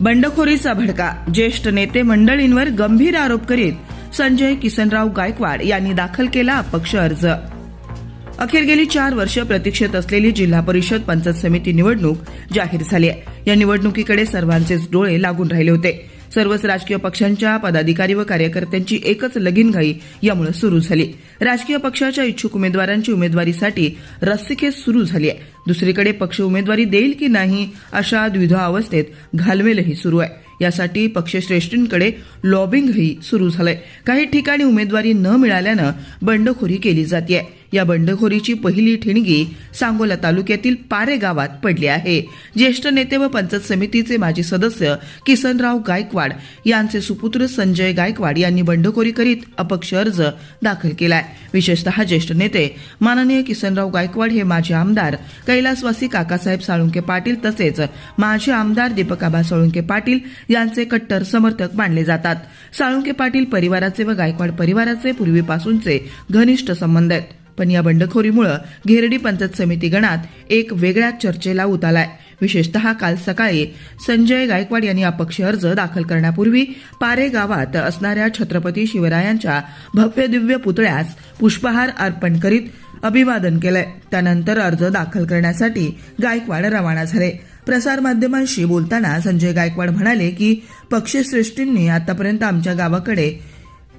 बंडखोरीचा भडका. ज्येष्ठ नेते मंडळींवर गंभीर आरोप करीत संजय किसनराव गायकवाड यांनी दाखल केला अपक्ष अर्ज. अखेर गेली चार वर्ष प्रतीक्षेत असलेली जिल्हा परिषद पंचायत समिती निवडणूक जाहीर झाली आहे. या निवडणुकीकडे सर्वांचेच डोळे लागून राहिले होते. सर्वच राजकीय पक्षांच्या पदाधिकारी व कार्यकर्त्यांची एकच लगीनघाई यामुळे सुरू झाली. राजकीय पक्षाच्या इच्छुक उमेदवारांची उमेदवारीसाठी रस्सीखेच सुरू झाली आहे. दुसरीकडे पक्ष उमेदवारी देईल की नाही अशा द्विधा अवस्थेत घालमेलही सुरू आहे. यासाठी पक्षश्रेष्ठींकडे लॉबिंगही सुरू झालंय. काही ठिकाणी उमेदवारी न मिळाल्यानं बंडखोरी केली जाते या बंडखोरीची पहिली ठिणगी सांगोला तालुक्यातील पारे गावात पडली आहे. ज्येष्ठ नेते व पंचायत समितीचे माजी सदस्य किसनराव गायकवाड यांचे सुपुत्र संजय गायकवाड यांनी बंडखोरी करीत अपक्ष अर्ज दाखल केलाय. विशेषतः ज्येष्ठ नेते माननीय किसनराव गायकवाड हे माजी आमदार कैलासवासी काकासाहेब साळुंके पाटील तसेच माजी आमदार दीपकाबा साळुंके पाटील यांचे कट्टर समर्थक मानले जातात. साळुंके पाटील परिवाराचे व गायकवाड परिवाराचे पूर्वीपासूनचे घनिष्ठ संबंध आहेत. पण या बंडखोरीमुळं घेरडी पंचायत समिती गणात एक वेगळ्याच चर्चेला उतालाय. विशेषतः काल सकाळी संजय गायकवाड यांनी अपक्ष अर्ज दाखल करण्यापूर्वी पारे गावात असणाऱ्या छत्रपती शिवरायांच्या भव्य दिव्य पुतळ्यास पुष्पहार अर्पण करीत अभिवादन केलंय. त्यानंतर अर्ज दाखल करण्यासाठी गायकवाड रवाना झाले. प्रसारमाध्यमांशी बोलताना संजय गायकवाड म्हणाले की पक्षश्रेष्ठींनी आतापर्यंत आमच्या गावाकडे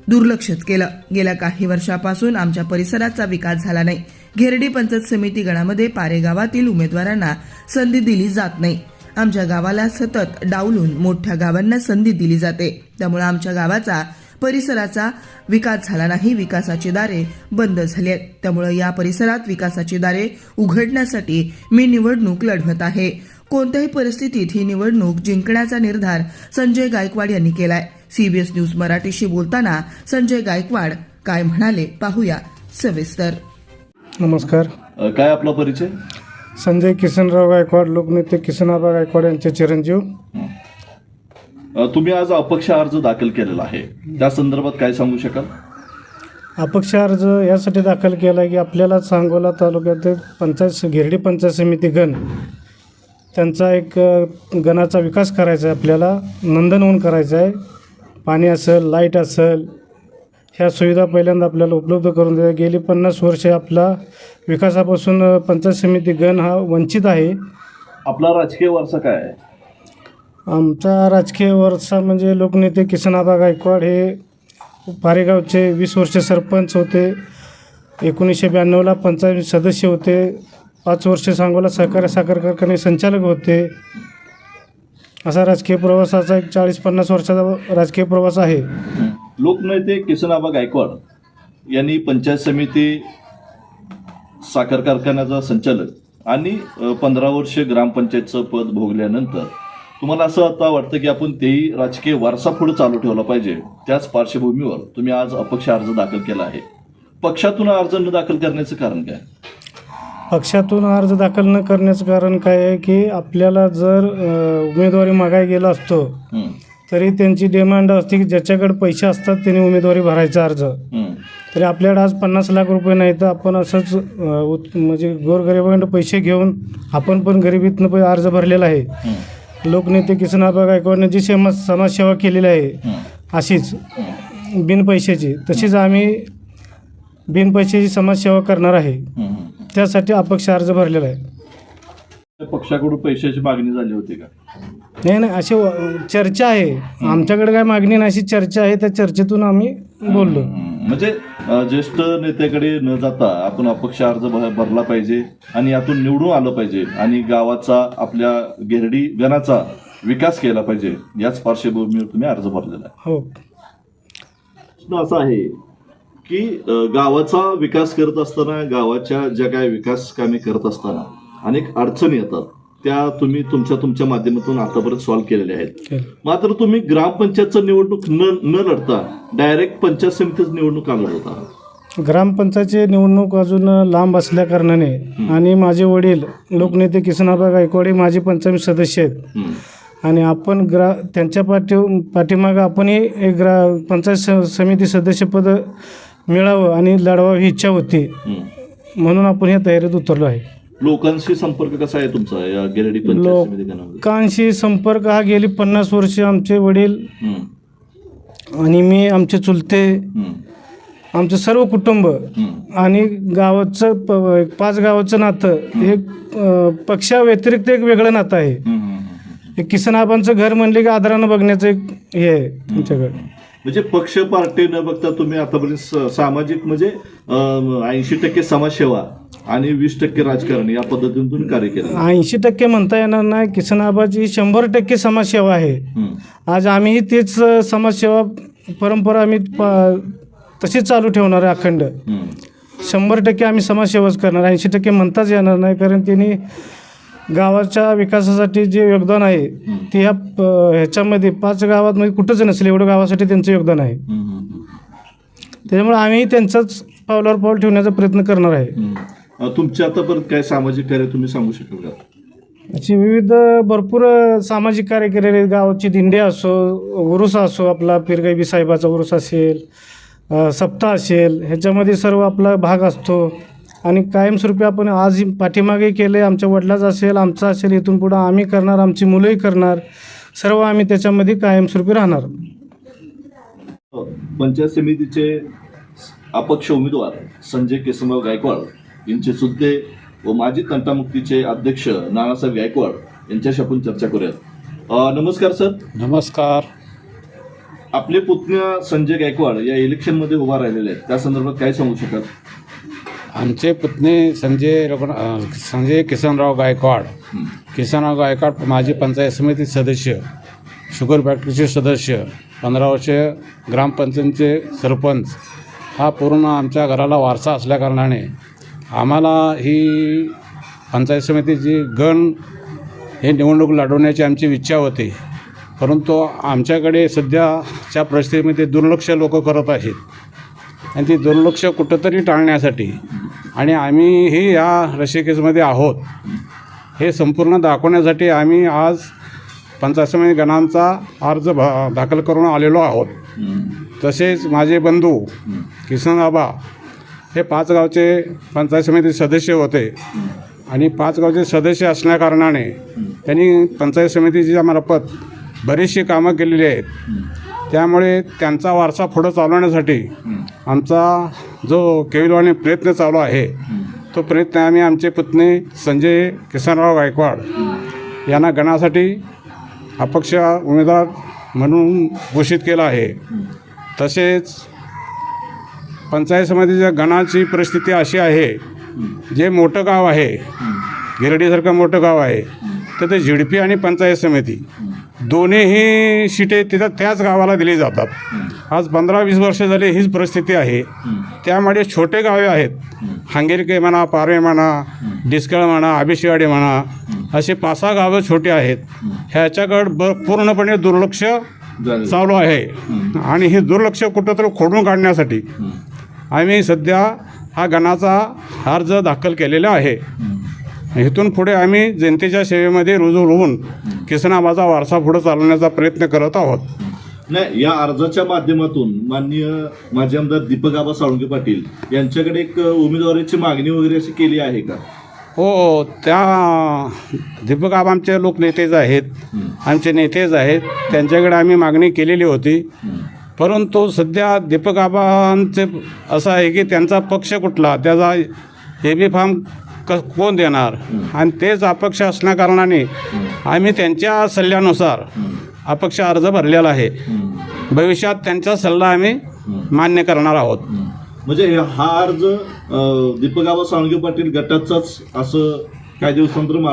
दुर्लक्षित केलं. गेल्या काही वर्षापासून आमच्या परिसराचा विकास झाला नाही. घेरडी पंचायत समिती गणामध्ये पारे गावातील उमेदवारांना संधी दिली जात नाही. आमच्या गावाला सतत डावलून मोठ्या गावांना संधी दिली जाते. त्यामुळे आमच्या गावाचा परिसराचा विकास झाला नाही. विकासाची दारे बंद झाली आहेत. त्यामुळे या परिसरात विकासाची दारे उघडण्यासाठी मी निवडणूक लढवत आहे. कोणत्याही परिस्थितीत ही निवडणूक जिंकण्याचा निर्धार संजय गायकवाड यांनी केलाय. सीबीएस न्यूज मराठीशी बोलताना संजय गायकवाड काय म्हणाले पाहूया सविस्तर. नमस्कार. काय आपला परिचय? संजय किसनराव गायकवाड लोकनेते किसनाबा गायकवाड यांचे चिरंजीव. तुम्ही आज अपक्ष अर्ज दाखल केलेला आहे. त्या संदर्भात काय सांगू शकाल? अपक्ष अर्ज यासाठी दाखल केला की आपल्याला सांगोला तालुक्यातील पंचायत गिरडी पंचायत समिती गण त्यांचा एक गणाचा विकास करायचा आहे आपल्याला नंदनवन करायचं आहे. पाणी असेल लाइट असेल ह्या सुविधा पहिल्यांदा आपल्याला उपलब्ध करून द्या गेली पन्नास वर्षे आपला विकासापासून पंचायत समिती गण हा वंचित आहे. आपला राजकीय वारसा काय आहे? आमचा राजकीय वारसा म्हणजे लोकनेते किसनाबा गायकवाड हे पारेगावचे वीस वर्ष सरपंच होते. एकोणीसशे ब्याण्णवला पंचायत सदस्य होते. पाच वर्ष सांगोला सहकारी साखर कारखाने संचालक होते. असा राजकीय प्रवासाचा एक चाळीस पन्नास वर्षाचा राजकीय प्रवास आहे. लोकनेते किसनाबा गायकवाड यांनी पंचायत समिती साखर कारखान्याचा संचालक आणि पंधरा वर्ष ग्रामपंचायतचं पद भोगल्यानंतर तुम्हाला असं आता वाटतं की आपण तेही राजकीय वारसा पुढे चालू ठेवला पाहिजे त्याच पार्श्वभूमीवर तुम्ही आज अपक्ष अर्ज दाखल केला आहे. पक्षातून अर्ज न दाखल करण्याचं कारण काय? पक्षातून अर्ज दाखल न करण्याचं कारण काय आहे की आपल्याला जर अ, उमेदवारी मागाय गेला असतो तरी त्यांची डिमांड असते की ज्याच्याकडे पैसे असतात त्यांनी उमेदवारी भरायचा अर्ज. तरी आपल्याकडे आज पन्नास लाख रुपये नाही तर आपण असंच अ, उत- म्हणजे गोरगरिबांकडे पैसे घेऊन आपण पण गरिबीतनं पण अर्ज भरलेला आहे. लोकनेते किसनाबा गायकवाडने जी सेमा समाजसेवा केलेली आहे अशीच बिन पैशाची तशीच आम्ही बिन पैशाची समाजसेवा करणार आहे. त्यासाठी अपक्ष अर्ज भरलेला आहे. पक्षाकडून पैशाची मागणी झाली होती का? नाही नाही अशी व- चर्चा आहे. आमच्याकडे काय मागणी नाही अशी चर्चा आहे त्या चर्चेतून आम्ही बोललो. हम्म, म्हणजे अ, ज्येष्ठ नेत्याकडे न जाता आपण अपक्ष अर्ज भ- भरला पाहिजे आणि यातून निवडून आलं पाहिजे आणि गावाचा आपल्या गेरडी गणाचा विकास केला पाहिजे याच पार्श्वभूमीवर तुम्ही अर्ज भरलेला आहे. हो. प्रश्न असा आहे की गावाचा विकास करत असताना गावाच्या ज्या काय विकास कामे करत असताना अनेक अडचणी येतात त्या तुम्ही तुमच्या तुमच्या माध्यमातून आतापर्यंत सॉल्व्ह केलेल्या आहेत. मात्र तुम्ही ग्रामपंचायतचं निवडणूक न न लढता डायरेक्ट पंचायत समितीच निवडणूक का लढवता ग्रामपंचायतची निवडणूक अजून लांब असल्या कारणाने आणि माझे वडील लोकनेते किसनाबा गायकवाडी माजी पंचायत सदस्य आहेत. आणि आपण ग्रा त्यांच्या पाठी पाठीमागं आपणही एक ग्रा पंचायत समिती सदस्यपद मिळावं आणि लढवावी ही इच्छा होती. म्हणून आपण या तयारीत उतरलो आहे. लोकांशी संपर्क कसा आहे तुमचा? या गिरडी पंचायत समिती गणामध्ये लोकांशी संपर्क हा गेली पन्नास वर्ष आमचे वडील आणि मी आमचे चुलते आमचं सर्व कुटुंब आणि गावाचं प- पाच गावाचं नातं हे अ, पक्षाव्यतिरिक्त एक वेगळं नातं आहे. हे किसनाबांचं घर म्हणले की आदरानं बघण्याचं एक हे आहे तुमच्याकडे म्हणजे पक्ष पार्टी न बघता तुम्ही आतापर्यंत सामाजिक म्हणजे ऐंशी टक्के समाजसेवा आणि वीस टक्के राजकारण या पद्धतीने तुम्ही कार्य केलं. ऐंशी टक्के म्हणता येणार नाही. किसनाबाची शंभर टक्के समाजसेवा आहे. आज आम्हीही तेच समाजसेवा परंपरा आम्ही तशीच चालू ठेवणार आहे अखंड. शंभर टक्के आम्ही समाजसेवाच करणार. ऐंशी टक्के म्हणताच येणार नाही कारण त्यांनी गावाच्या विकासासाठी जे योगदान आहे ते ह्या प- ह्याच्यामध्ये पाच गावात म्हणजे कुठंच नसेल एवढं गावासाठी त्यांचं योगदान आहे. त्याच्यामुळे आम्ही त्यांचाच पावलावर पाऊल ठेवण्याचा प्रयत्न करणार आहे. हम्म. अं, तुमच्या आतापर्यंत काय सामाजिक कार्य तुम्ही सांगू शकाल का? अशी विविध भरपूर सामाजिक कार्य केलेले आहेत. गावाची दिंडी असो उरुस असो आपला पिरगाईबी साहेबाचा उरुस असेल अ, सप्ताह असेल ह्याच्यामध्ये सर्व आपला भाग असतो. आणि कायमस्वरूपी आपण आज पाठीमागे केले आमच्या वडिलाचं असेल आमचा असेल इथून पुढं आम्ही करणार आमची मुलंही करणार सर्व आम्ही त्याच्यामध्ये कायमस्वरूपी राहणार. पंचायत समितीचे अपक्ष उमेदवार संजय केसमराव गायकवाड यांचे सुद्दे व माजी तंटामुक्तीचे अध्यक्ष नानासाहेब गायकवाड यांच्याशी आपण चर्चा करूयात. नमस्कार सर. नमस्कार. आपले पुतण्या संजय गायकवाड या इलेक्शनमध्ये उभा राहिलेले आहेत. त्या संदर्भात काय सांगू शकाल? आमचे पुतणे संजय रघुना संजय किसनराव गायकवाड. किसनराव गायकवाड माजी पंचायत समिती सदस्य शुगर फॅक्टरीचे सदस्य पंधरा वर्ष ग्रामपंचायतीचे सरपंच. हा पूर्ण आमच्या घराला वारसा असल्याकारणाने आम्हाला ही पंचायत समितीची गण हे निवडणूक लढवण्याची आमची इच्छा होती. परंतु आमच्याकडे सध्याच्या परिस्थितीमध्ये दुर्लक्ष लोक करत आहेत. आणि ती दुर्लक्ष कुठंतरी टाळण्यासाठी. आणि आम्हीही या रसिकेसमध्ये आहोत. हे संपूर्ण दाखवण्यासाठी आम्ही आज पंचायत समिती गणांचा अर्ज भा दाखल करून आलेलो आहोत. तसेच माझे बंधू किसन आबा हे पाच गावचे पंचायत समिती सदस्य होते. आणि पाच गावचे सदस्य असल्याकारणाने त्यांनी पंचायत समितीच्या मार्फत बरीचशी कामं केलेली आहेत. त्यामुळे त्यांचा वारसा पुढं चालवण्यासाठी आमचा जो केविलवाणी प्रयत्न चालू आहे तो प्रयत्न आम्ही आमचे पुतणे संजय किसनराव गायकवाड यांना गणासाठी अपक्ष उमेदवार म्हणून घोषित केला आहे. तसेच पंचायत समितीच्या गणाची परिस्थिती अशी आहे जे मोठं गाव आहे गिरडीसारखं मोठं गाव आहे तर ते झिडपी आणि पंचायत समिती. दोन्हीही शिटे तिथं त्याच गावाला दिली जातात. आज पंधरा वीस वर्ष झाली हीच परिस्थिती आहे. त्यामुळे छोटे गावे आहेत. हांगेरके म्हणा पारवे म्हणा डिस्कळ म्हणा आबिशिवाडी म्हणा असे पाच सहा गावं छोटी आहेत. ह्याच्याकडं ब पूर्णपणे दुर्लक्ष. चालू आहे. आणि हे दुर्लक्ष कुठंतरी खोडून काढण्यासाठी आम्ही सध्या हा गणाचा अर्ज दाखल केलेला आहे इथून पुढे आम्ही जनतेच्या सेवेमध्ये रुजू होऊन किसनाबाचा वारसा पुढे चालवण्याचा प्रयत्न करत आहोत. नाही या अर्जाच्या माध्यमातून माननीय माजी आमदार दीपक आबा साळुंके पाटील यांच्याकडे एक उमेदवारीची मागणी वगैरे अशी केली आहे का? हो त्या दीपक आबा आमचे लोकनेतेच आहेत. आमचे नेतेच आहेत. त्यांच्याकडे आम्ही मागणी केलेली होती. परंतु सध्या दीपक आबांचे असं आहे की त्यांचा पक्ष कुठला? त्याचा ए बी फॉर्म क कोण देणार? आणि तेच अपक्ष असल्याकारणाने आम्ही त्यांच्या सल्ल्यानुसार अपक्ष अर्ज भरलेला आहे. भविष्यात त्यांचा सल्ला आम्ही मान्य करणार आहोत. म्हणजे हा अर्ज अं, दीपक आबा साळुंके पाटील गटाचाच असं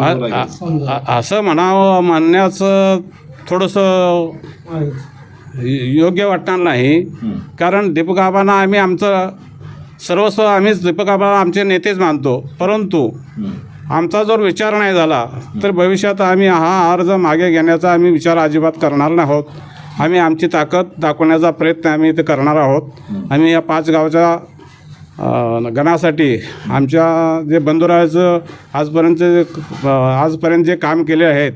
काही आ- असं म्हणावं म्हणण्याचं थोडंसं योग्य वाटणार नाही. कारण दीपक आबांना आम्ही आमचं सर्वस्व आम्हीच दीपक आबा आमचे नेतेच मानतो. परंतु आमचा जर विचार नाही झाला तर भविष्यात आम्ही हा अर्ज मागे घेण्याचा आम्ही विचार अजिबात करणार नाही आहोत. आम्ही आमची ताकद दाखवण्याचा प्रयत्न आम्ही इथे करणार आहोत. आम्ही या पाच गावच्या गणासाठी आमच्या जे बंधुराचं आजपर्यंत जे- आजपर्यंत जे काम केले आहेत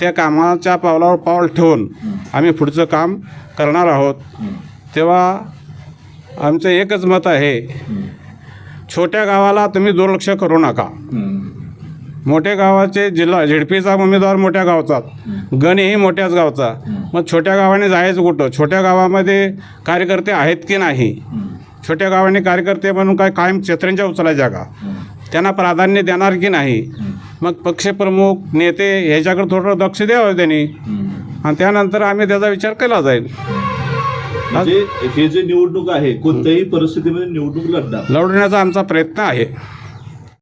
त्या कामाच्या पावलावर पाऊल ठेवून आम्ही पुढचं काम करणार आहोत. तेव्हा आमचं एकच मत आहे. छोट्या गावाला तुम्ही दुर्लक्ष करू नका. मोठ्या गावाचे जिल्हा झेडपीचा उमेदवार मोठ्या गावचा गणही मोठ्याच गावचा. मग छोट्या गावाने जायचं कुठं? छोट्या गावामध्ये कार्यकर्ते आहेत की नाही? छोट्या गावाने कार्यकर्ते म्हणून काय कायम क्षेत्रांच्या उचलायच्या का त्यांना प्राधान्य देणार की नाही? मग पक्षप्रमुख नेते ह्याच्याकडे थोडं लक्ष द्यावं त्यांनी. आणि त्यानंतर आम्ही त्याचा विचार केला जाईल. म्हणजे हे जे निवडणूक आहे कोणत्याही परिस्थितीमध्ये निवडणूक लढणार. लढवण्याचा आमचा प्रयत्न आहे.